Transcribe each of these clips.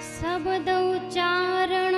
शब्द उच्चारण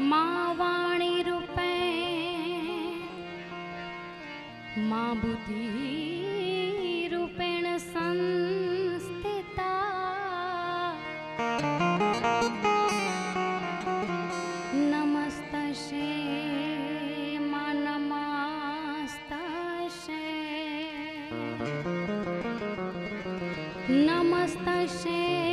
मा वाणीरूपे मा बुद्धिरूपेण संस्थिता। नमस्तशे मा नमस्तशे नमस्तशे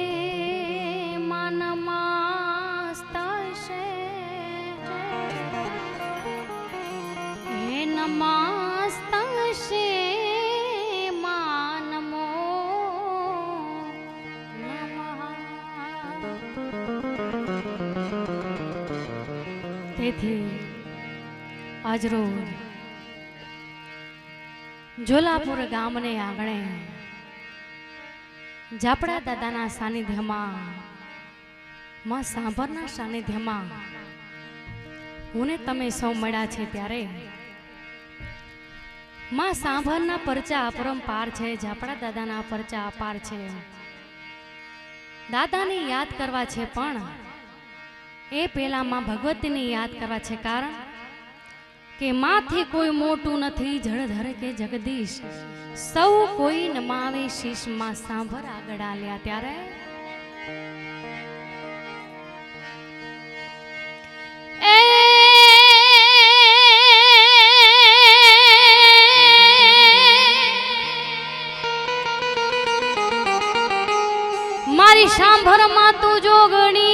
તેથી આજરોજ જોલાપુર ગામને આંગણે જાપડા દાદાના સાનિધ્યમાં, માં સાંભરના સાનિધ્યમાં હું તમે સૌ મળ્યા છે ત્યારે. માં સાંભરના પરચા અપરંપાર છે જાપડા દાદાના પરચા અપાર છે. દાદાને યાદ કરવા છે પણ એ પેલા માં ભગવતીને યાદ કરવા છે કારણ કે માથી કોઈ મોટું નથી, જળધર કે જગદીશ. સૌ કોઈ નમાવે શીશમાં સાંભર આગળ આલ્યા ત્યારે. મારી સાંભરમાં તું જોગણી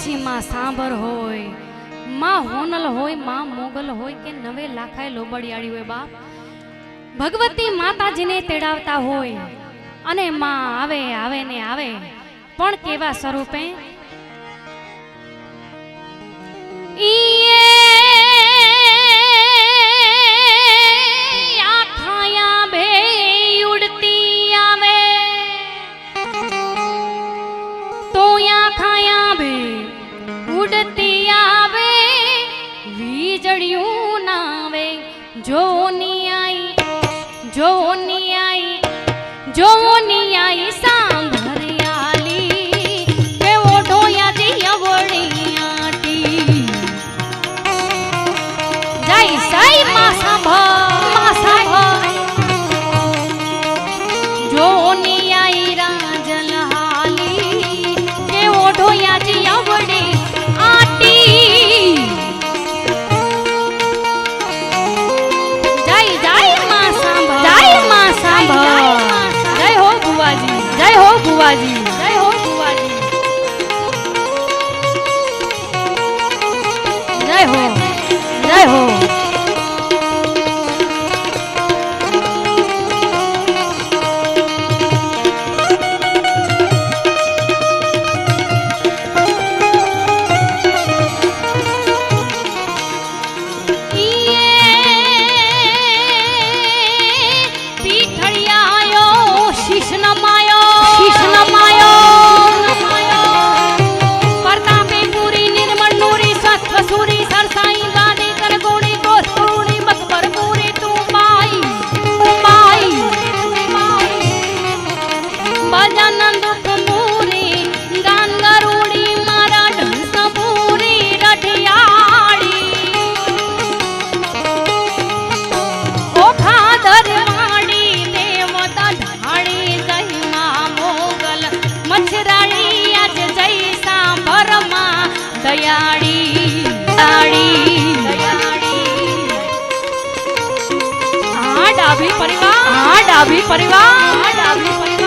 પછી માં સાંભર હોય, માં હોનલ હોય, માં મોગલ હોય કે નવે લાખાય લોબડિયાળી હોય બાપ. ભગવતી માતાજીને તેડાવતા હોય અને માં આવે આવે ને આવે. પણ કેવા સ્વરૂપે? যৌনিয়াই যৌনিয়াই সা ડાભી પરિવાર ડાભી પરિવાર.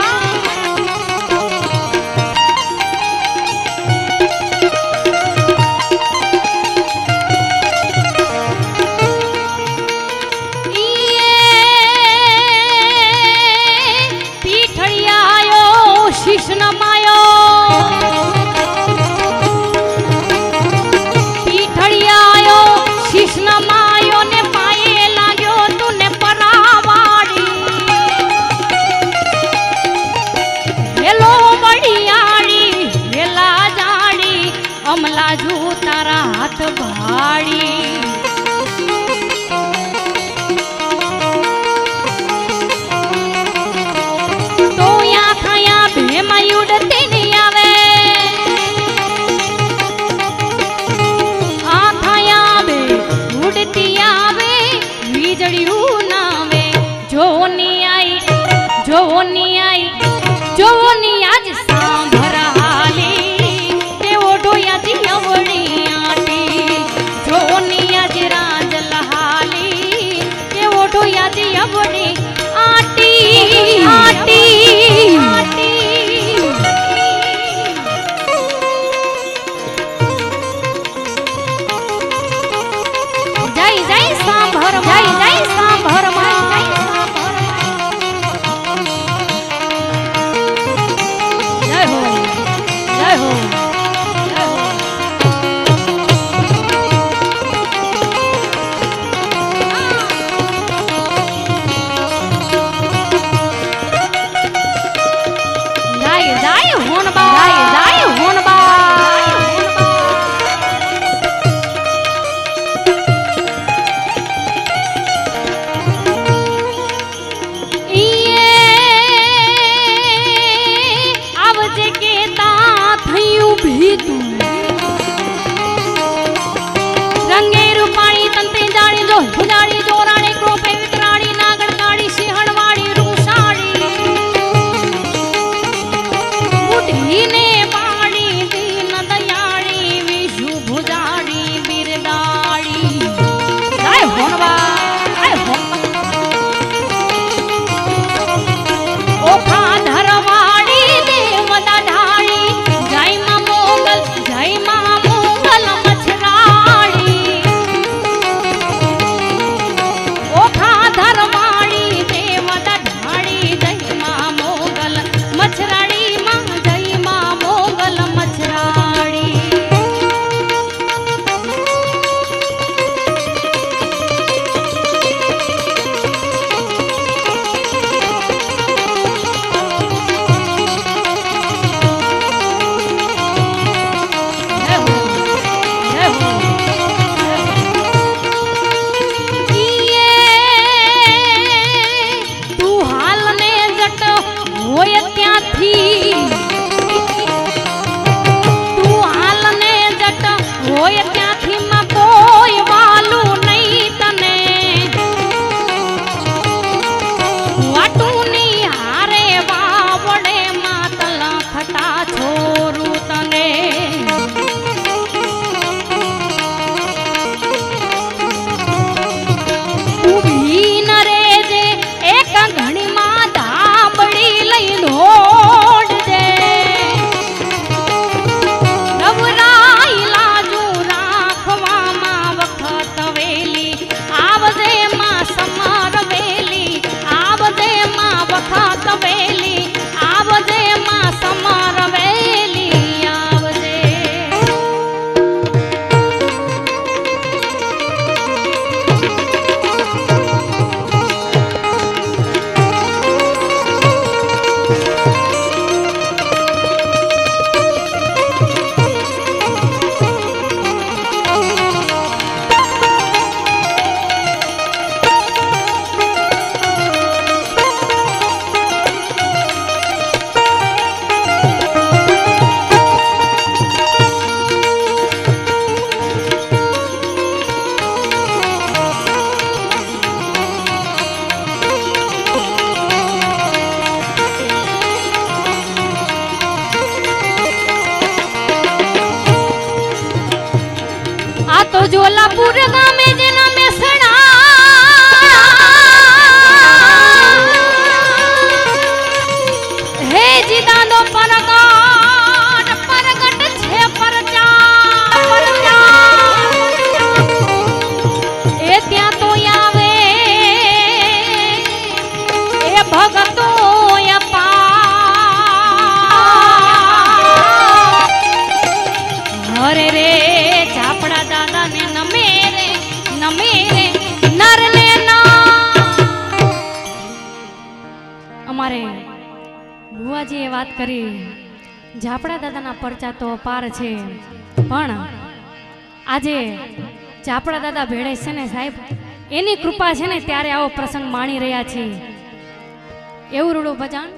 ભુવાજીએ વાત કરી, ઝાપડા દાદાના પરચા તો અપાર છે, પણ આજે ઝાપડા દાદા ભેળે છે ને સાહેબ? એની કૃપા છે ને ત્યારે આવો પ્રસંગ માણી રહ્યા છીએ. એવું રૂડું ભજાન?